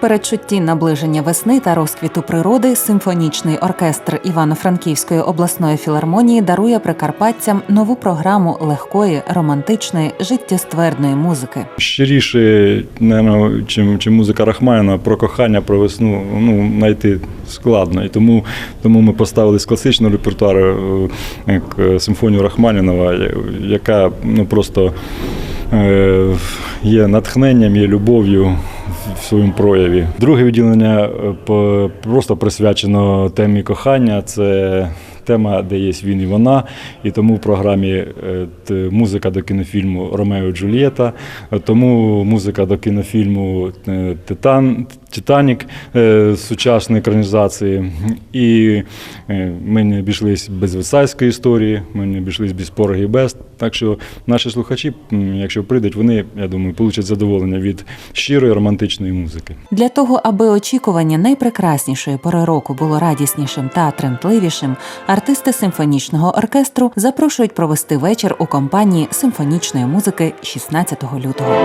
передчутті наближення весни та розквіту природи симфонічний оркестр Івано-Франківської обласної філармонії дарує прикарпатцям нову програму легкої, романтичної, життєстверної музики. Щиріше, напевно, чим, чим музика Рахманіна, про кохання, про весну ну, знайти складно. І тому, тому ми поставили з класичного репертуару е, як е, симфонію Рахманінова, яка ну, просто е, є натхненням, є любов'ю в своєму прояві. Друге відділення е, просто присвячено темі кохання. Це тема, де є він і вона. І тому в програмі е, музика до кінофільму Ромео і Джульєта, е, тому музика до кінофільму Титан, Титанік е, сучасної екранізації. І е, ми не обійшлись без Версальської історії, ми не обійшлись без пороги і без. Так що наші слухачі, якщо прийдуть, вони, я думаю, получать задоволення від щирої романтичної музики. Для того, аби очікування найпрекраснішої пори року було радіснішим та тремтливішим, артисти симфонічного оркестру запрошують провести вечір у компанії симфонічної музики 16 лютого.